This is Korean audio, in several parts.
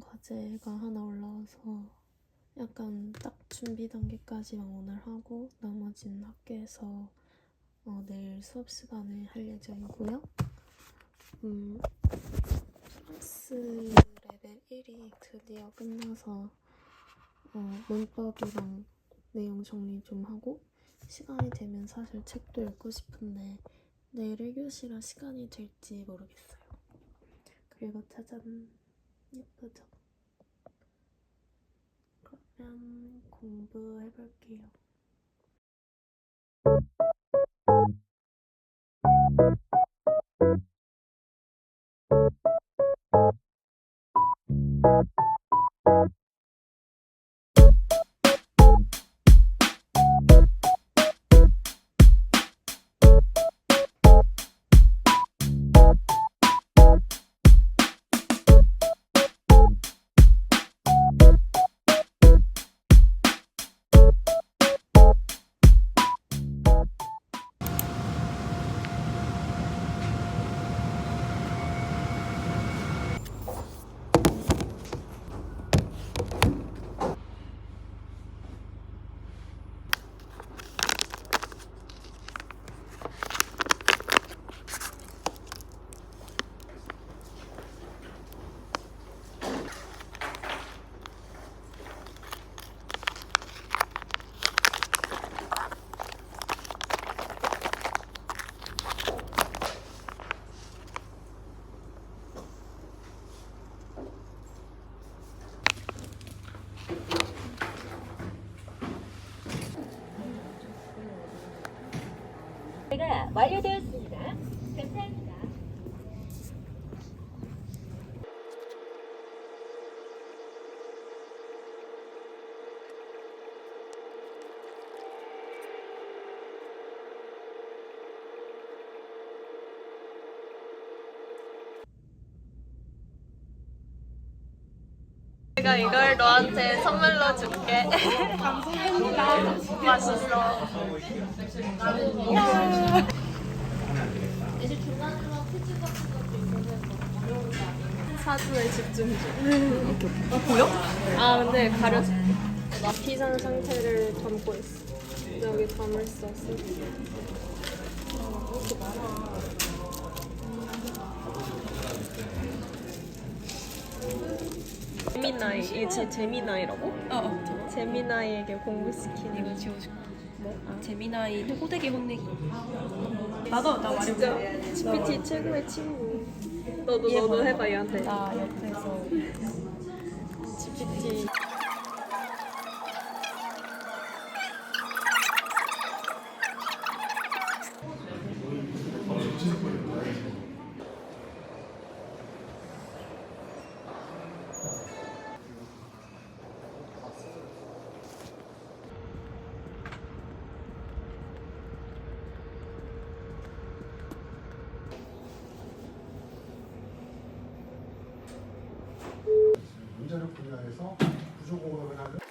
과제가 하나 올라와서 약간 딱 준비 단계까지만 오늘 하고 나머지는 학교에서 어, 내일 수업 시간에 할 예정이고요. 음, 프랑스 레벨 1이 드디어 끝나서 어, 문법이랑 내용 정리 좀 하고 시간이 되면 사실 책도 읽고 싶은데 내일 1교시라 시간이 될지 모르겠어요. 그리고 짜잔 예쁘죠? 그러면 공부해볼게요. 완료되었습니다. 감사합니다. 내가 이걸 너한테 선물로 줄게. 감사합니다. 맛있어. 사주에 집중 중. 어, 보여? 아, 근데 가려져. 나 비상 상태를 담고 있어. 여기 담을 수 없어. 재미나이 이게 제 재미나이라고? 어, 저거? 재미나이에게 공부시키는 이거 지워줄게. 뭐? 아, 재미나이 호되기 혼내기. 나도 나 진짜 말해볼래. GPT 최고의 친구. 너도 얘 너도. 해봐 얘한테. 나 옆에서 GPT. 문제력 분야에서 부족공학을 하는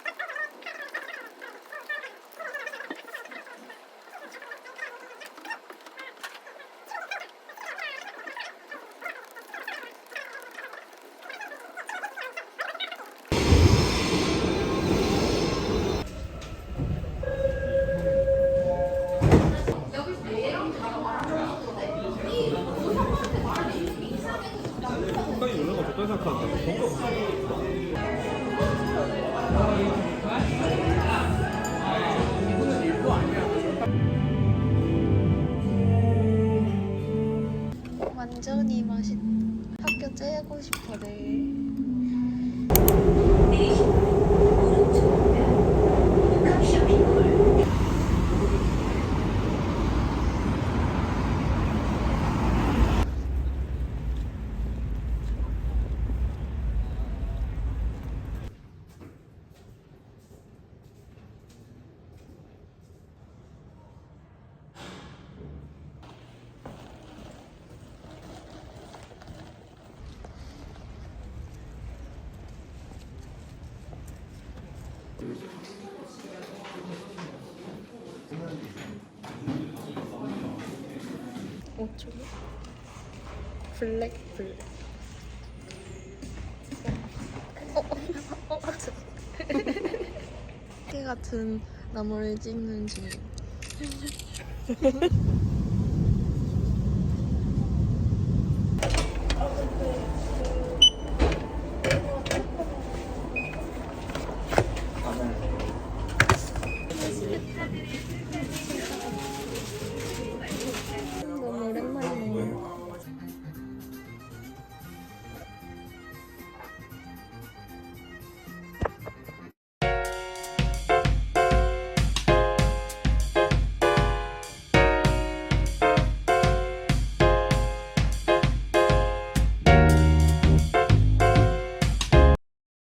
완전히 맛있. 학교 째고 싶어 내 5초 블랙 블랙. 어, 어, 어, 어, 어 같은 나무를 찍는 중